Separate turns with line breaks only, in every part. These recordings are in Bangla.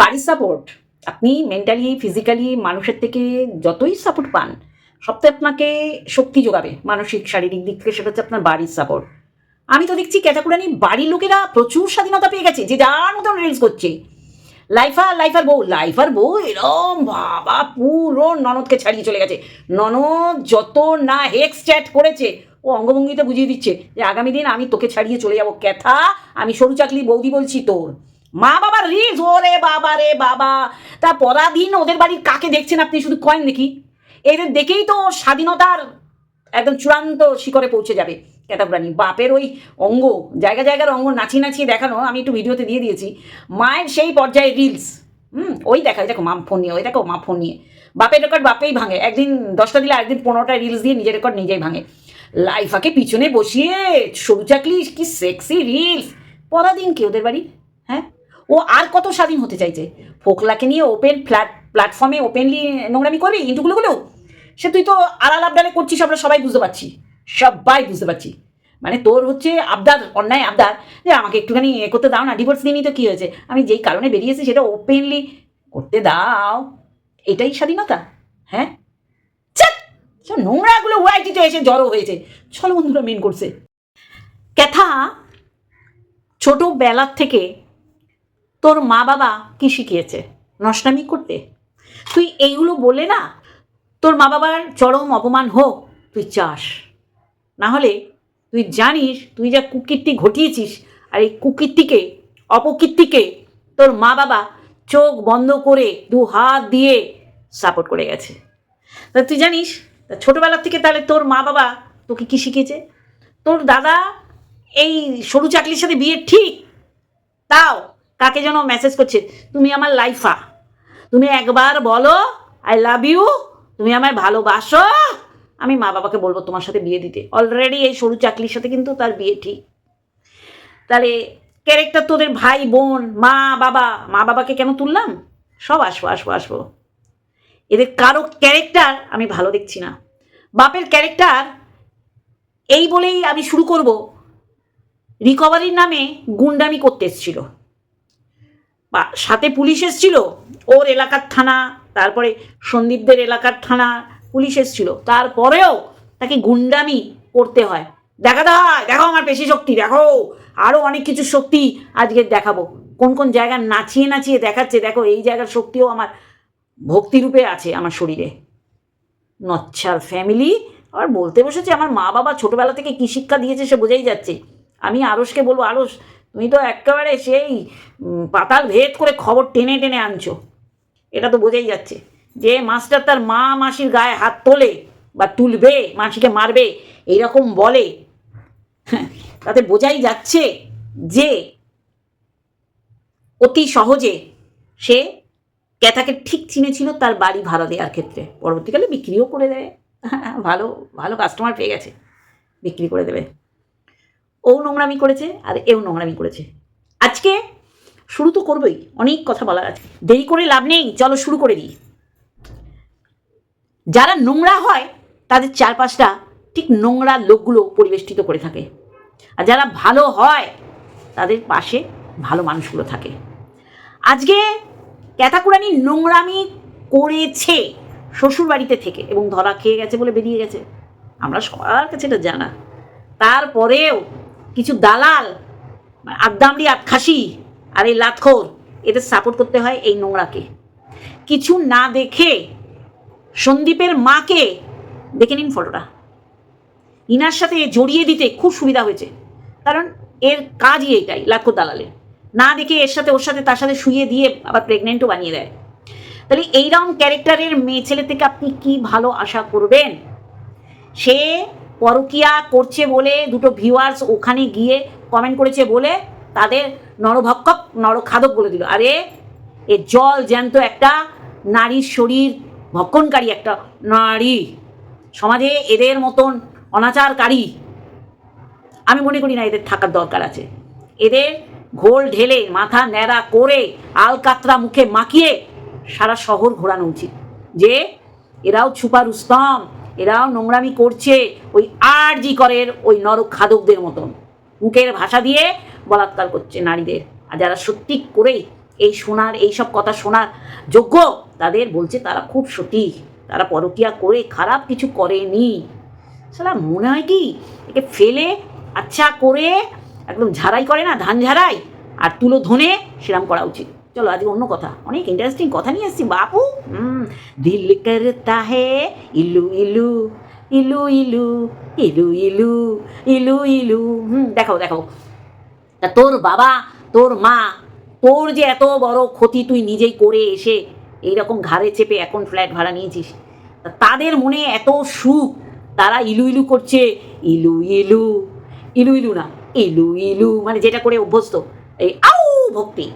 বাড়ির সাপোর্ট আপনি মেন্টালি ফিজিক্যালি মানুষের থেকে যতই সাপোর্ট পান, সবটাই আপনাকে শক্তি যোগাবে, মানসিক, শারীরিক দিক থেকে সেটা হচ্ছে আপনার বাড়ির সাপোর্ট আমি তো দেখছি ক্যাটাকুরানি বাড়ির লোকেরা প্রচুর স্বাধীনতা পেয়ে গেছে, যে যার মতন রিলস করছে। লাইফার লাইফার বউ লাইফার বউ এরম বাবা পুরো ননদকে ছাড়িয়ে চলে গেছে। ননদ যত না হেক্স চ্যাট করেছে ও অঙ্গভঙ্গিতে বুঝিয়ে দিচ্ছে যে আগামী দিন আমি তোকে ছাড়িয়ে চলে যাব। ক্যাথা, আমি সরু চাকলি বৌদি বলছি তোর। মা বাবার রিলস ওরে বাবা রে বাবা। তা পরাধীন ওদের বাড়ির কাকে দেখছেন আপনি? শুধু কয়েন দেখি। এদের দেখেই তো স্বাধীনতার একদম চূড়ান্ত শিখরে পৌঁছে যাবে। ক্যাতাপ্রাণী বাপের ওই অঙ্গ, জায়গা জায়গার অঙ্গ নাচিয়ে নাচিয়ে দেখানো আমি একটু ভিডিওতে দিয়ে দিয়েছি। মায়ের সেই পর্যায়ে রিলস, হুম, ওই দেখা দেখো মা ফোন নিয়ে, ওই দেখো মা ফোন নিয়ে। বাপের রেকর্ড বাপেই ভাঙে। একদিন দশটা দিলে একদিন পনেরোটা রিলস দিয়ে নিজের রেকর্ড নিজেই ভাঙে। লাইফাকে পিছনে বসিয়ে সরু চাকলি কি সেক্সি রিলস পরাদিন কি ওদের বাড়ি? হ্যাঁ? ও আর কত স্বাধীন হতে চাইছে? ফোকলাকে নিয়ে ওপেন ফ্ল্যাট প্ল্যাটফর্মে ওপেনলি নোংরামি করবি ইন্টুগুলোগুলো সে তুই তো আড়াল আবডালে করছিস, আমরা সবাই বুঝতে পারছি। সবাই বুঝতে পারছি। মানে তোর হচ্ছে আবদার, অন্যায় আবদার, যে আমাকে একটুখানি এ করতে দাও না ডিভোর্স দিনই তো কী হয়েছে? আমি যেই কারণে বেরিয়েছি সেটা ওপেনলি করতে দাও। এটাই স্বাধীনতা হ্যাঁ! সব নোংরাগুলো ওয়াইটিতে এসে জড়ো হয়েছে। চলো বন্ধুরা মেন করছে ক্যাথা, ছোটোবেলার থেকে তোর মা বাবা কি শিখিয়েছে? নষ্টামি করতে? তুই এইগুলো বলে না, তোর মা বাবার চরম অপমান হোক, তুই চাস। না হলে তুই জানিস, তুই যা কুকীর্তি ঘটিয়েছিস আর এই কুকীর্তিকে, অপকীর্তিকে তোর মা বাবা চোখ বন্ধ করে দু হাত দিয়ে সাপোর্ট করে গেছে। তা তুই জানিস তা ছোটোবেলার থেকে তাহলে তোর মা বাবা তোকে কী শিখেছে তোর দাদা এই সরু চাকলির সাথে বিয়ে ঠিক? তাও কাকে যেন মেসেজ করছে, তুমি আমার লাইফা। তুমি একবার বলো আই লাভ ইউ তুমি আমায় ভালোবাসো। আমি মা বাবাকে বলব তোমার সাথে বিয়ে দিতে। অলরেডি এই সরু চাকলির সাথে কিন্তু তার বিয়ে ঠিক। তাহলে ক্যারেক্টার তোদের ভাই, বোন, মা, বাবা, মা বাবাকে কেন তুললাম? সব আসব আসব আসব। এদের কারও ক্যারেক্টার আমি ভালো দেখছি না। বাপের ক্যারেক্টার এই বলেই আমি শুরু করব। রিকভারির নামে গুন্ডামি করতে এসেছিল। বা সাথে পুলিশ এসেছিল, ওর এলাকার থানা, তারপরে সন্দীপদের এলাকার থানা পুলিশ এসেছিল। তারপরেও তাকে গুন্ডামি করতে হয়। দেখাতে হয় দেখো আমার পেশি শক্তি, দেখো আরও অনেক কিছু শক্তি আজকে দেখাবো। কোন কোন জায়গা নাচিয়ে নাচিয়ে দেখাচ্ছে, দেখো এই জায়গার শক্তিও আমার ভক্তিরূপে আছে আমার শরীরে। নচ্ছার ফ্যামিলি আর বলতে বসেছে আমার মা বাবা ছোটোবেলা থেকে কী শিক্ষা দিয়েছে সে বোঝাই যাচ্ছে। আমি আরসকে বলব আরস তুমি তো একেবারে সেই পাতাল ভেদ করে খবর টেনে টেনে আনছো। এটা তো বোঝাই যাচ্ছে যে মাস্টার তার মা মাসির গায়ে হাত তোলে বা তুলবে, মাসিকে মারবে, এইরকম বলে। তাতে বোঝাই যাচ্ছে যে অতি সহজে সে ক্যাথাকে ঠিক চিনেছিল তার বাড়ি ভাড়া দেওয়ার ক্ষেত্রে। পরবর্তীকালে বিক্রিও করে দেবে। ভালো ভালো কাস্টমার পেয়ে গেছে। বিক্রি করে দেবে। ও নোংরামি করেছে আর এও নোংরামি করেছে। আজকে শুরু তো করবোই। অনেক কথা বলার আছে। দেরি করে লাভ নেই। চলো শুরু করে দিই। যারা নোংরা হয়, তাদের চারপাশটা ঠিক নোংরা লোকগুলো পরিবেষ্টিত করে থাকে। আর যারা ভালো হয়, তাদের পাশে ভালো মানুষগুলো থাকে। আজকে ক্যাথাকুরানি নোংরামি করেছে শ্বশুর বাড়িতে থেকে এবং ধরা খেয়ে গেছে বলে বেরিয়ে গেছে। আমরা সবার কাছে এটা জানা। তারপরেও কিছু দালাল আদ্দামড়ি আটখাসি আর এই লাতখোর, এদের সাপোর্ট করতে হয় এই নোংরাকে। কিছু না দেখে সন্দীপের মাকে দেখে নিন ফটোটা। ইনার সাথে জড়িয়ে দিতে খুব সুবিধা হয়েছে। কারণ এর কাজই এটাই লাখো দালালের। না দেখে এর সাথে, ওর সাথে, তার সাথে শুয়ে দিয়ে আবার প্রেগনেন্টও বানিয়ে দেয়। তাহলে এইরকম ক্যারেক্টারের মেয়ে ছেলে থেকে আপনি কি ভালো আশা করবেন? সে পরকিয়া করছে বলে দুটো ভিউয়ার্স ওখানে গিয়ে কমেন্ট করেছে বলে তাদের নরভক্ষক, নরখাদক বলে দিল। আরে, এ জল জ্যান্ত একটা নারীর শরীর, ভক্ষণকারী একটা নারী। সমাজে এদের মতন অনাচারকারী। আমি মনে করি না এদের থাকার দরকার আছে। এদের ঘোল ঢেলে, মাথা ন্যাড়া করে আলকাতরা মুখে মাখিয়ে সারা শহর ঘোরানো উচিত। যে এরাও ছুপা রুস্তম এরাও নোংরামি করছে ওই আর জি করের ওই নরক খাদকদের মতন। মুখের ভাষা দিয়ে বলাৎকার করছে নারীদের। আর যারা সত্যি করেই এই শোনার, এই সব কথা শোনার যোগ্য, তাদের বলছে তারা খুব সঠিক। তারা পরকিয়া করে খারাপ কিছু করেনি। সালা মনে হয় কি, একে ফেলে আচ্ছা করে একদম ঝাড়াই করে না, ধান ঝাড়াই আর তুলো ধনে সেরাম করা উচিত। চলো আজকে অন্য কথা, অনেক ইন্টারেস্টিং কথা নিয়ে এসেছি, বাপু। দিল করতা হে, ইলু ইলু ইলু ইলু ইলু ইলু ইলু ইলু। হুম, দেখাও দেখাও। তা তোর বাবা, তোর মা, তোর যে এত বড় ক্ষতি তুই নিজেই করে এসে এইরকম ঘাড়ে চেপে এখন ফ্ল্যাট ভাড়া নিয়েছিস তাদের মনে এত সুখ, তারা ইলু ইলু করছে, ইলু ইলু ইলু ইলু না। ইলু ইলু মানে যেটা করে অভ্যস্ত। এই আউ, ভক্তি।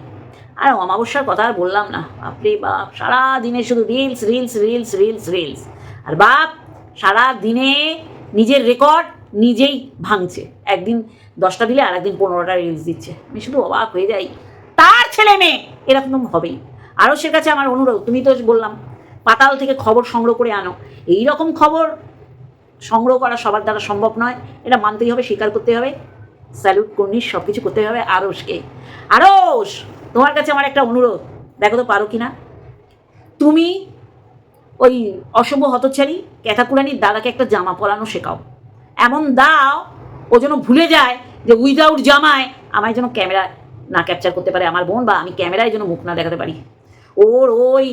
আর অমাবস্যার কথা আর বললাম না। বাপরে বাপ সারা দিনে শুধু reels reels reels reels reels আর বাপ সারা দিনে নিজের রেকর্ড নিজেই ভাঙছে। একদিন দশটা দিলে আর একদিন পনেরোটা রিলস দিচ্ছে। আমি শুধু অবাক হয়ে যাই। তার ছেলে মেয়ে! এরকম হবেই। আরও সে কাছে আমার অনুরোধ, তুমি তো বললাম, পাতাল থেকে খবর সংগ্রহ করে আনো। এই রকম খবর সংগ্রহ করা সবার দ্বারা সম্ভব নয়। এটা মানতেই হবে, স্বীকার করতে হবে। স্যালুট কর্নিশ সব কিছু করতে হবে। আরসকে আরস তোমার কাছে আমার একটা অনুরোধ। দেখো তো পারো কি না তুমি ওই অসভ্য হতচারী ক্যাথাকুরানির দাদাকে একটা জামা পরানো শেখাও। এমন দাও, ও যেন ভুলে যায় যে উইদাউট জামায় আমায় যেন ক্যামেরা না ক্যাপচার করতে পারে আমার বোন বা আমি ক্যামেরায় যেন মুখ না দেখাতে পারি। ওর ওই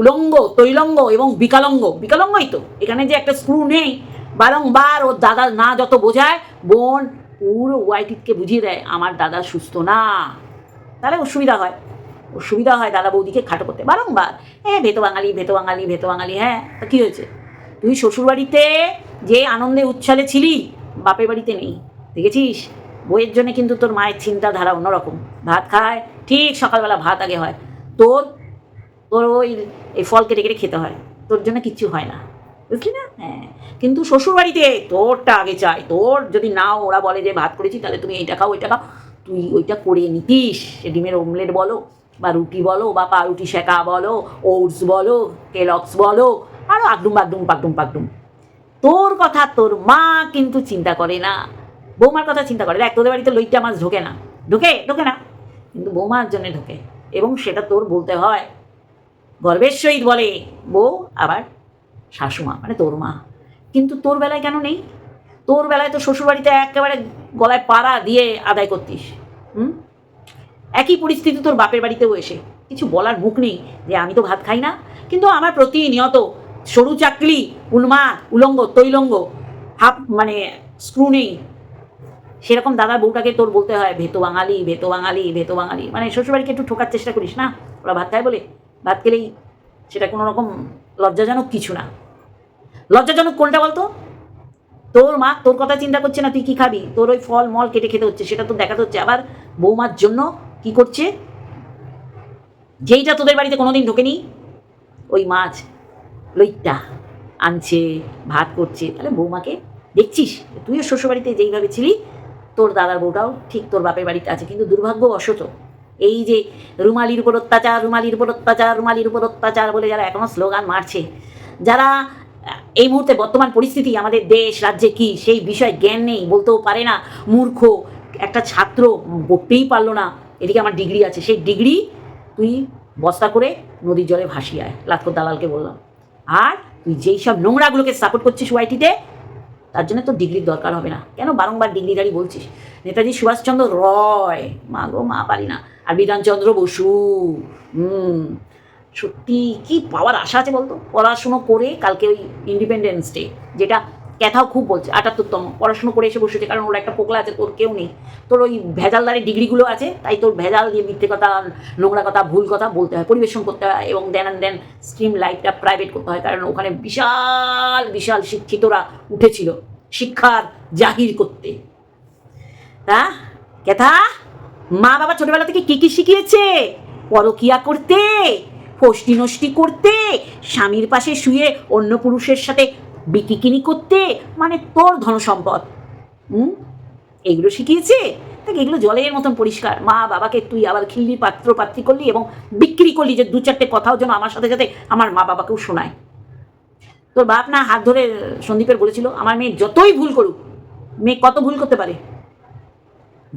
উলঙ্গ, তৈলঙ্গ এবং বিকালঙ্গ। বিকালঙ্গই তো। এখানে যে একটা স্ক্রু নেই, বারংবার ওর দাদা না যত বোঝায়, বোন পুরো ওয়াইটিকে বুঝিয়ে দেয়, আমার দাদা সুস্থ না। তাহলে অসুবিধা হয়। অসুবিধা হয় দাদা বৌদিকে খাটো করতে। বারংবার হ্যাঁ ভেতো বাঙালি ভেতো বাঙালি ভেতো বাঙালি হ্যাঁ তা কী হয়েছে? তুই শ্বশুরবাড়িতে যে আনন্দে উচ্ছলে ছিলি, বাপের বাড়িতে নেই, দেখেছিস? বইয়ের জন্য কিন্তু তোর মায়ের চিন্তাধারা অন্যরকম। ভাত খায়, ঠিক সকালবেলা ভাত আগে হয়। তোর তোর ওই, এই ফল কেটে কেটে খেতে হয়। তোর জন্য কিচ্ছু হয় না। বুঝলি না? হ্যাঁ। কিন্তু শ্বশুরবাড়িতে তোরটা আগে চাই। তোর যদি নাও ওরা বলে যে ভাত করেছি, তাহলে তুমি এইটা খাও, ওইটা খাও। তুই ওইটা করে নিতিস। ডিমের অমলেট বলো, বা রুটি বলো, বা পাউরুটি শেখা বলো, ওটস বলো কেলক্স বলো আরও আগডুম বাগডুম পাকডুম পাকডুম তোর কথা তোর মা কিন্তু চিন্তা করে না। বৌমার কথা চিন্তা করে। দেখ, তোদের বাড়িতে লইটা মাছ ঢোকে না। ঢোকে? ঢোকে না। কিন্তু বৌমার জন্যে ঢোকে। এবং সেটা তোর বলতে হয়। গর্বের সহিত বলে, বউ আবার শাশুমা মানে তোর মা। কিন্তু তোর বেলায় কেন নেই? তোর বেলায় তো শ্বশুরবাড়িতে একেবারে গলায় পাড়া দিয়ে আদায় করতিস, হুম? একই পরিস্থিতি তোর বাপের বাড়িতেও এসে। কিছু বলার মুখ নেই যে আমি তো ভাত খাই না, কিন্তু আমার প্রতিনিয়ত সরু চাকলি উন্মাদ উলঙ্গ, তৈলঙ্গ, হাফ মানে স্ক্রু নেই। সেরকম দাদার বউটাকে তোর বলতে হয়, ভেতো বাঙালি ভেতো বাঙালি ভেতো বাঙালি। মানে শ্বশুরবাড়িকে একটু ঠোকার চেষ্টা করিস না? ওরা ভাত খায় বলে? ভাত খেলেই সেটা কোনো রকম লজ্জাজনক কিছু না। লজ্জাজনক কোনটা বলতো? তোর মা তোর কথা চিন্তা করছে না, তুই কি খাবি? তোর ওই ফল মল কেটে খেতে হচ্ছে, সেটা তো দেখাতে হচ্ছে। আবার বৌমার জন্য কি করছে? যেইটা তোদের বাড়িতে কোনোদিন ঢোকেনি, ওই মাছ, লইট্টা আনছে, ভাত করছে। তাহলে বৌমাকে দেখছিস? তুইও শ্বশুরবাড়িতে যেইভাবে ছিলি, তোর দাদার বউটাও ঠিক তোর বাপের বাড়িতে আছে, কিন্তু দুর্ভাগ্যবশত এই যে রুমালির উপর অত্যাচার, রুমালির উপর অত্যাচার, রুমালির উপর অত্যাচার বলে যারা এখনও স্লোগান মারছে, যারা এই মুহূর্তে বর্তমান পরিস্থিতি, আমাদের দেশ, রাজ্যে কি সেই বিষয়ে জ্ঞান নেই বলতেও পারে না। মূর্খ, একটা ছাত্র পড়তেই পারল না। এদিকে আমার ডিগ্রি আছে, সেই ডিগ্রি তুই বস্তা করে নদীর জলে ভাসিয়ে আয়, লাতকর দালালকে বললাম। আর তুই যেই সব নোংরাগুলোকে সাপোর্ট করছিস ওয়াইটিতে তার জন্য তোর ডিগ্রির দরকার হবে না। কেন বারংবার ডিগ্রিদারি বলছিস? নেতাজি সুভাষচন্দ্র রয়, মা গো, মা পারি না। আর বিধানচন্দ্র বসু, হুম। সত্যি কি পাওয়ার আশা আছে বলতো? পড়াশুনো করে কালকে ওই ইন্ডিপেন্ডেন্স ডে যেটা ক্যাথাও খুব বলছে, আটাত্তরতম। পড়াশুনো করে এসে বসেছে, কারণ ওর একটা পোকলা আছে, তোর কেউ নেই। তোর ওই ভেজালদারি ডিগ্রিগুলো আছে, তাই তোর ভেজাল দিয়ে মিথ্যে কথা, নোংরা কথা, ভুল কথা বলতে হয়, পরিবেশন করতে হয়, এবং দেন অ্যান্ড দেন স্ট্রিম লাইফটা প্রাইভেট করতে হয়, কারণ ওখানে বিশাল বিশাল শিক্ষিতরা উঠেছিল শিক্ষার জাহির করতে। তা কেথা মা বাবা ছোটবেলা থেকে কি কি শিখিয়েছে? পরকিয়া করতে ফষ্টি নষ্টি করতে, স্বামীর পাশে শুয়ে অন্য পুরুষের সাথে বিকিকিনি করতে মানে তোর ধনসম্পদ। হুম? এগুলো শিখিয়েছে? দেখ, এগুলো জলের মতন পরিষ্কার। মা বাবাকে তুই আবার খিল্লি পাত্র পাত্রী করলি এবং বিক্রি করলি যে দু চারটে কথাও যেন আমার সাথে সাথে আমার মা বাবাকেও শোনায়। তোর বাপ না হাত ধরে সন্দীপের বলেছিল, আমার মেয়ে যতই ভুল করুক, মেয়ে কত ভুল করতে পারে?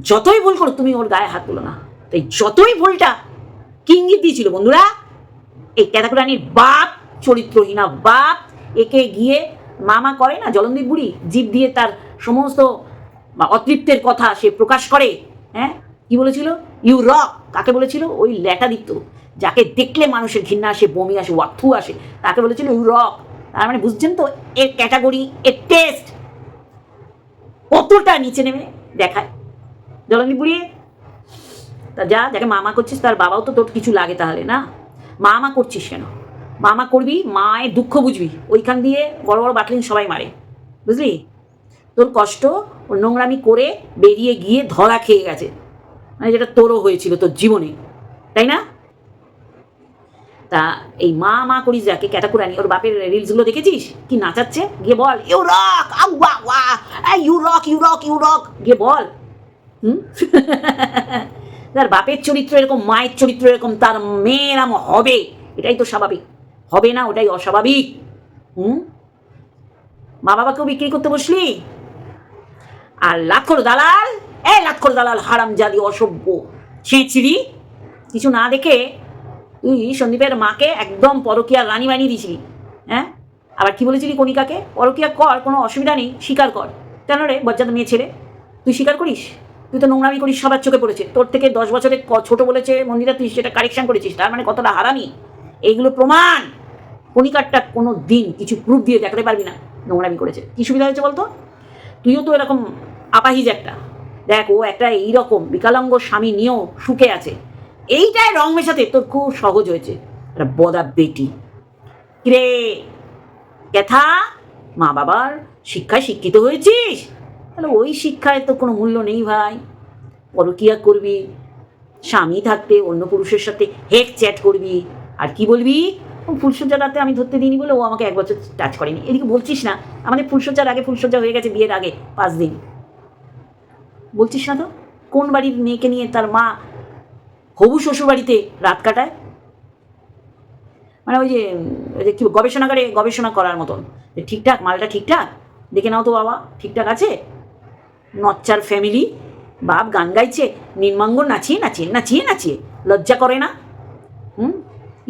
যতই ভুল করুক, তুমি ওর গায়ে হাত তুলো না। তাই যতই ভুলটা কিঙ্গিত দিয়েছিল বন্ধুরা? এই ক্যাতাকুরানির বাপ, চরিত্রহীনা বাপ, একে গিয়ে মামা করে না জলন্দীপ বুড়ি? জীব দিয়ে তার সমস্ত অতৃপ্তের কথা সে প্রকাশ করে হ্যাঁ? কি বলেছিল? ইউ রক কাকে বলেছিল? ওই ল্যাটা দিত যাকে দেখলে মানুষের ঘৃণা আসে, বমি আসে ওয়াথু আসে, তাকে বলেছিল ইউ রক তার মানে বুঝছেন তো, এর ক্যাটাগরি, এর টেস্ট কতটা নিচে নেমে দেখায়। জলন্দীপ বুড়ি, তা যা, যাকে মামা করছিস, তার বাবাও তো তোর কিছু লাগে তাহলে, না? মামা করছিস কেন? মামা করবি মায়ের দুঃখ বুঝবি। ওইখান দিয়ে বড় বড় বাটলিন সবাই মারে। বুঝলি? তোর কষ্ট নোংরামি করে বেরিয়ে গিয়ে ধরা খেয়ে গেছে। মানে যেটা তোরও হয়েছিল তোর জীবনে। তাই না? তা এই মা মা করিস যাকে, ক্যাটাকুরানি। ওর বাপের রিলসগুলো দেখেছিস? কি নাচাচ্ছে? গিয়ে বল ইউ রক আউ ওয়া ওয়া you rock you rock you rock গিয়ে বল। হুম? তার বাপের চরিত্র এরকম, মায়ের চরিত্র এরকম, তার মেয়ের আম হবে। এটাই তো স্বাভাবিক। হবে না, ওটাই অস্বাভাবিক। হুম? মা বাবাকেও বিক্রি করতে বসলি? আর লাক্ষর দালাল? এ লাক্ষর দালাল, হারাম জাদি অসভ্য। ছেঁচড়ি কিছু না দেখে তুই সন্দীপের মাকে একদম পরকিয়ার রানী বানিয়ে দিয়েছিলি। হ্যাঁ? আবার কি বলেছিলি কণিকাকে? পরকিয়া কর, কোনো অসুবিধা নেই স্বীকার কর। কেন রে, বজ্জাত মেয়ে ছেড়ে তুই স্বীকার করিস? তুই তো নোংরামি করিস, সবার চোখে পড়েছে। তোর থেকে দশ বছরে ছোট বলেছে মন্দিরা, তুই সেটা কারেকশন করেছিস, তার মানে কতটা হারামি? এইগুলো প্রমাণ! কণিকারটা কোনো দিন কিছু প্রুফ দিয়ে দেখাতে পারবি না, নোংরামি করেছে। কি সুবিধা হয়েছে বলতো? তুইও তো এরকম আপাহিজ একটা। দেখ, ও একটা এইরকম বিকলাঙ্গ স্বামী নিয়েও সুখে আছে। এইটাই রং মেশাতে তোর খুব সহজ হয়েছে। একটা বদা বেটি। কিরে ক্যাথা মা বাবার শিক্ষায় শিক্ষিত হয়েছিস? তাহলে ওই শিক্ষায় তো কোনো মূল্য নেই ভাই। পরকিয়া করবি, স্বামী থাকতে অন্য পুরুষের সাথে হেক চ্যাট করবি। আর কি বলবি? ও ফুলসজ্জা রাতে আমি ধরতে দিইনি বলে ও আমাকে এক বছর টাচ করেনি। এদিকে বলছিস না, আমাদের ফুলসজ্জার আগে ফুলসজ্জা হয়ে গেছে বিয়ের আগে পাঁচ দিন। বলছিস না তো? কোন বাড়ির মেয়েকে নিয়ে তার মা হবু শ্বশুর বাড়িতে রাত কাটায়? মানে ওই যে ওই যে কি গবেষণাগারে গবেষণা করার মতন। ঠিকঠাক, মালটা ঠিকঠাক? দেখে নাও তো বাবা, ঠিকঠাক আছে? নচ্চার ফ্যামিলি। বাপ গান গাইছে নির্মাঙ্গন নাচিয়ে নাচিয়ে নাচিয়ে নাচিয়ে। লজ্জা করে না? হুম?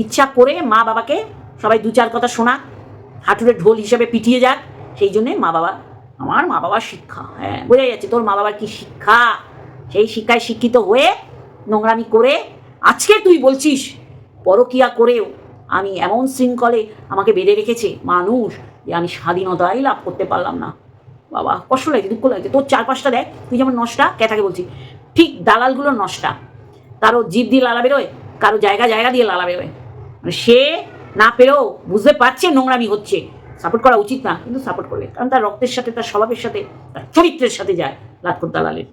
ইচ্ছা করে মা বাবাকে সবাই দু চার কথা শোনাক হাঁটুরে ঢোল হিসাবে পিটিয়ে যাক। সেই জন্যে মা বাবা, আমার মা বাবার শিক্ষা। হ্যাঁ বোঝা যাচ্ছে তোর মা বাবার কি শিক্ষা? সেই শিক্ষায় শিক্ষিত হয়ে নোংরামি করে আজকে তুই বলছিস, পরকিয়া করেও আমি এমন শৃঙ্খলে আমাকে বেঁধে রেখেছে মানুষ যে আমি স্বাধীনতাই লাভ করতে পারলাম না। বাবা, কষ্ট লাগছে দুঃখ লাগছে তোর চার পাঁচটা দেখ, তুই যেমন নষ্টা ক্যাথাকে বলছি? ঠিক দালালগুলো নষ্টা। কারও জিভ দিয়ে লালা বেরোয়, কারও জায়গা জায়গা দিয়ে লালা বেরোয়। মানে সে না পেরেও বুঝতে পারছে নোংরামি হচ্ছে। সাপোর্ট করা উচিত না, কিন্তু সাপোর্ট করবে। কারণ তার রক্তের সাথে, তার স্বভাবের সাথে, তার চরিত্রের সাথে যায় লাটকর দালালের।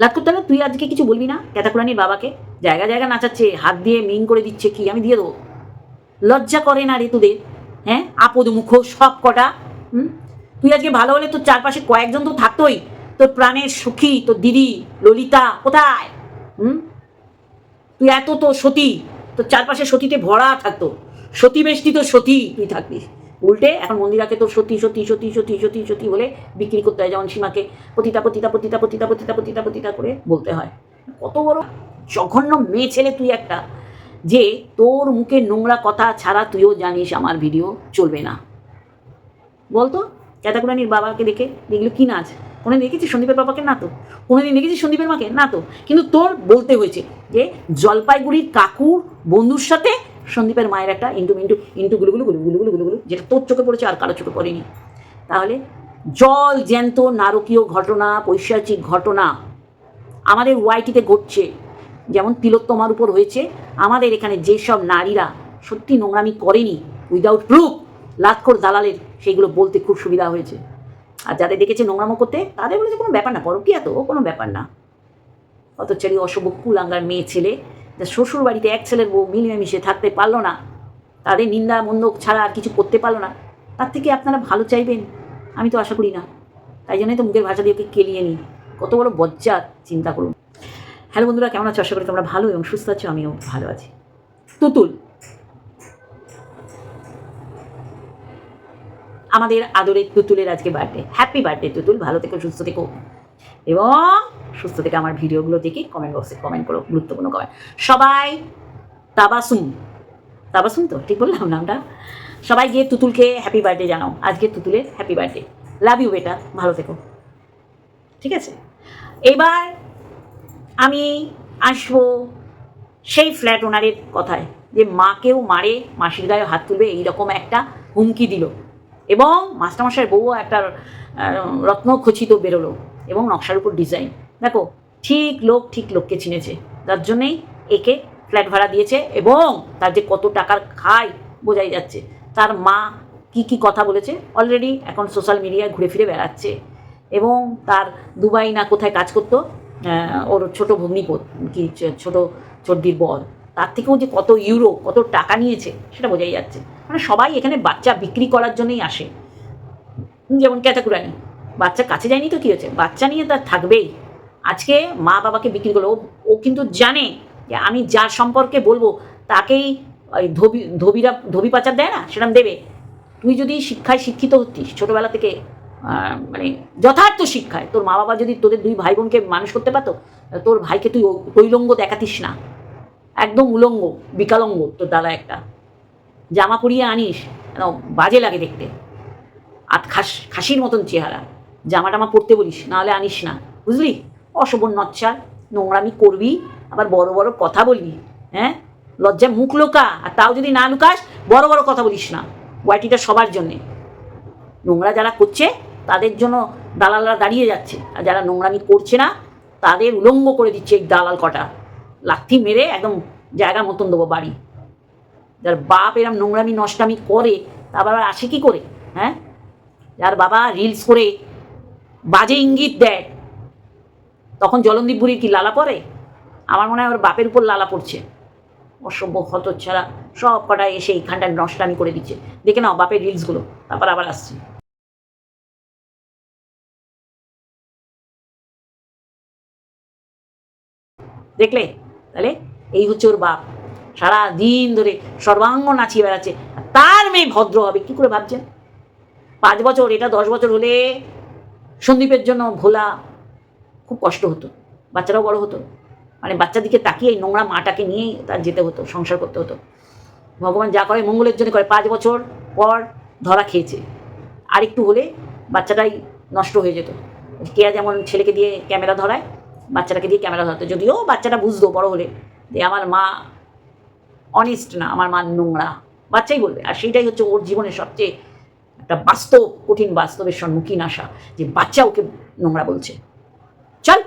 লাটকর দালাল, তুই আজকে কিছু বলবি না? ক্যাতাকুরানির বাবাকে? জায়গা জায়গা নাচাচ্ছে, হাত দিয়ে মিন করে দিচ্ছে কি? আমি দিয়ে দেবো। লজ্জা করে না রে তোদের? হ্যাঁ? আপদ মুখ সব কটা হুম? তুই আজকে ভালো হলে তোর চারপাশে কয়েকজন তো থাকতোই। তোর প্রাণের সুখী, তোর দিদি, ললিতা, কোথায়? হুম? তুই এত তো সতী, তোর চারপাশে সতীতে ভরা থাকতো। সতী বেষ্টি তো সতী, তুই থাকতিস উল্টে এখন মন্দিরাকে তোর সতী সতী সতী সতী সতী সতী বলে বিক্রি করতে হয়, যেমন সীমাকে। পতিতা পতিতা পতিতা পতিতা পতিতা পতিতা পতিতা করে বলতে হয়। কত বড় জঘন্য মেয়ে ছেলে তুই একটা, যে তোর মুখে নোংরা কথা ছাড়া তুইও জানিস আমার ভিডিও চলবে না। বলতো? ক্যাতাকুরানির বাবাকে দেখে দেখল, কি নাচ? কোনো দেখেছিস সন্দীপের বাবাকে? না তো। কোনোদিন দেখেছিস সন্দীপের মাকে? না তো। কিন্তু তোর বলতে হয়েছে যে জলপাইগুড়ির কাকুর বন্ধুর সাথে সন্দীপের মায়ের একটা ইন্টু মিন্টু, ইন্টু গুলুগুলো গুলু গুলুগুলো গুলুগুলো, যেটা তোর চোখে পড়েছে আর কারও চোখে পড়েনি। তাহলে জল জ্যান্ত নারকীয় ঘটনা, পৈশাচিক ঘটনা আমাদের ওয়াইটিতে ঘটছে। যেমন তিলোত্তমার উপর হয়েছে, আমাদের এখানে যেসব নারীরা সত্যি নোংরামি করেনি উইদাউট প্রুফ লাক্ষর দালালের সেইগুলো বলতে খুব সুবিধা হয়েছে। আর যাদের দেখেছে নোংরামো করতে, তাদের বলেছে কোনো ব্যাপার না পরকিয়া তো কোনো ব্যাপার না। অত ছেলে অশুভ কুলাঙ্গার মেয়ে ছেলে, যা শ্বশুর বাড়িতে এক ছেলের বউ মিলিয়ে মিশে থাকতে পারল না, তাদের নিন্দা মন্দ ছাড়া আর কিছু করতে পারল না, তার থেকে আপনারা ভালো চাইবেন? আমি তো আশা করি না। তাই জন্যই তো মুখের ভাষা দিয়ে ওকে কেলিয়ে নিই। কত বড় বজ্জাত, চিন্তা করুন। হ্যালো বন্ধুরা, কেমন আছো? আশা করি তোমরা ভালো এবং সুস্থ আছো, আমিও ভালো আছি। তুতুল আমাদের আদরের তুতুলের আজকে বার্থডে হ্যাপি বার্থডে তুতুল। ভালো থেকো, সুস্থ থেকো। এবং সুস্থ থেকে আমার ভিডিওগুলো দেখে কমেন্ট বক্সে কমেন্ট করো, গুরুত্বপূর্ণ কমেন্ট সবাই তাবাসুম। তাবাসুম তো, ঠিক বললাম নামটা? সবাই গিয়ে তুতুলকে হ্যাপি বার্থডে জানাও। আজকে তুতুলের হ্যাপি বার্থডে লাভ ইউ বেটা ভালো থেকো। ঠিক আছে? এবার আমি আসব সেই ফ্ল্যাট ওনারের কথায় যে মাকেও মারে, মাসির গায়ে হাত তুলবে, এইরকম একটা হুমকি দিল। এবং মাস্টারমশাইয়ের বউ একটা রত্নখচিত বেরোলো এবং নকশার উপর ডিজাইন দেখো, ঠিক লোক ঠিক লোককে চিনেছে। যার জন্যেই একে ফ্ল্যাট ভাড়া দিয়েছে এবং তার যে কত টাকার খায় বোঝাই যাচ্ছে। তার মা কি কি কথা বলেছে অলরেডি এখন সোশ্যাল মিডিয়ায় ঘুরে ফিরে বেড়াচ্ছে এবং তার দুবাই না কোথায় কাজ করতো ওর ছোট ভগ্নিপত কি ছোট চর্দির বল তার থেকেও যে কত ইউরো কত টাকা নিয়েছে, সেটা বোঝাই যাচ্ছে। মানে সবাই এখানে বাচ্চা বিক্রি করার জন্যই আসে। যেমন ক্যাতাকুরানি বাচ্চা কাছে যায়নি তো কী হচ্ছে বাচ্চা নিয়ে তার থাকবেই। আজকে মা বাবাকে বিক্রি করল। ও- কিন্তু জানে যে আমি যার সম্পর্কে বলব, তাকেই ওই ধবি, ধবিরা, ধোবি পাচার দেয় না? সেরকম দেবে। তুই যদি শিক্ষায় শিক্ষিত হতিস ছোটোবেলা থেকে মানে যথার্থ শিক্ষায়, তোর মা বাবা যদি তোদের দুই ভাই বোনকে মানুষ করতে পারতো তোর ভাইকে তুই কৈলঙ্গ দেখাতিস না। একদম উলঙ্গ, বিকালঙ্গ তোর দাদা একটা। জামা পরিয়ে আনিস বাজে লাগে দেখতে। আর খাস, খাসির মতন চেহারা। জামা টামা পরতে বলিস, নাহলে আনিস না। বুঝলি? অশোভন নচ্ছার, নোংরামি করবি, আবার বড় বড় কথা বলবি হ্যাঁ? লজ্জায় মুখ লোকা, আর তাও যদি না লুকাস, বড় বড় কথা বলিস না। ওয়াইটিটা সবার জন্যে। নোংরা যারা করছে, তাদের জন্য দালালরা দাঁড়িয়ে যাচ্ছে। আর যারা নোংরামি করছে না, তাদের উলঙ্গ করে দিচ্ছে এই দালাল কটা। লাথি মেরে একদম জায়গা মতন দেবো বাড়ি। যার বাপ এরম নোংরামি নষ্টামি করে তা আবার আসে কি করে হ্যাঁ? যার বাবা রিলস করে, বাজে ইঙ্গিত দেয়। তখন জলন্দীপ বুড়ির কি লালা পড়ে? আমার মনে হয় ওর বাপের উপর লালা পড়ছে। অসভ্য ছাড়া সব কটা এসে এইখানটায় নষ্টামি করে দিচ্ছে। দেখে নাও বাপের রিলসগুলো তারপর আবার আসছি। দেখলে? তাহলে এই হচ্ছে ওর বাপ। সারা দিন ধরে সর্বাঙ্গ নাচিয়ে বেড়াচ্ছে। তার মেয়ে ভদ্র হবে, কি করে ভাবছেন? পাঁচ বছর, এটা দশ বছর হলে সন্দীপের জন্য ভোলা খুব কষ্ট হতো, বাচ্চারাও বড় হতো। মানে বাচ্চার দিকে তাকিয়ে এই নোংরা মাটাকে নিয়েই তার যেতে হতো, সংসার করতে হতো। ভগবান যা করে মঙ্গলের জন্য করে, পাঁচ বছর পর ধরা খেয়েছে। আর একটু হলে বাচ্চাটাই নষ্ট হয়ে যেত। কেয়া যেমন ছেলেকে দিয়ে ক্যামেরা ধরায় বাচ্চাটাকে দিয়ে ক্যামেরা ধরাতো। যদিও বাচ্চাটা বুঝতো বড় হলে যে আমার মা অনেস্ট না, আমার মা নোংরা। বাচ্চাই বলবে। আর সেইটাই হচ্ছে ওর জীবনের সবচেয়ে একটা বাস্তব, কঠিন বাস্তবের সম্মুখীন আসা, যে বাচ্চা ওকে নোংরা বলছে। চল।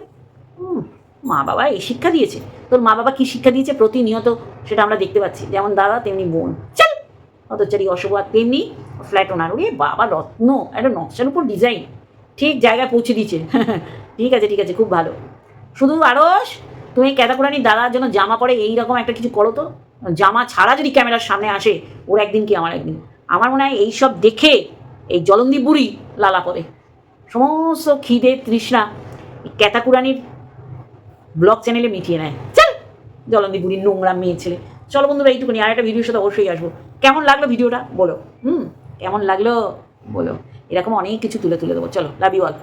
মা বাবা এই শিক্ষা দিয়েছে। তোর মা বাবা কি শিক্ষা দিয়েছে? প্রতিনিয়ত সেটা আমরা দেখতে পাচ্ছি। যেমন দাদা, তেমনি বোন। চল। অতচারি অশুভ আর তেমনি ফ্ল্যাট ওনার। ওরে বাবা, রত্ন। একটা নকশার উপর ডিজাইন ঠিক জায়গায় পৌঁছে দিয়েছে। ঠিক আছে ঠিক আছে, খুব ভালো। শুধু আরস তুমি ক্যাতাকুরানির দাদার জন্য জামা পরে এইরকম একটা কিছু করো তো। জামা ছাড়া যদি ক্যামেরার সামনে আসে, ওর একদিন কি আমার একদিন? আমার মনে হয় এইসব দেখে এই জলন্দি বুড়ি লালা পরে সমস্ত খিদে তৃষ্ণা ক্যাতাকুরানির ব্লগ চ্যানেলে মিটিয়ে নেয়। চল, জলন্দি বুড়ির নোংরা মেয়ে ছেলে। চলো বন্ধুরা, এইটুকুনি। আর একটা ভিডিওর সাথে অবশ্যই আসব। কেমন লাগল ভিডিওটা? বলো। হুম, কেমন লাগল? বলো। এরকম অনেক কিছু তুলে তুলে দেবো। চলো লাভ ইউ অল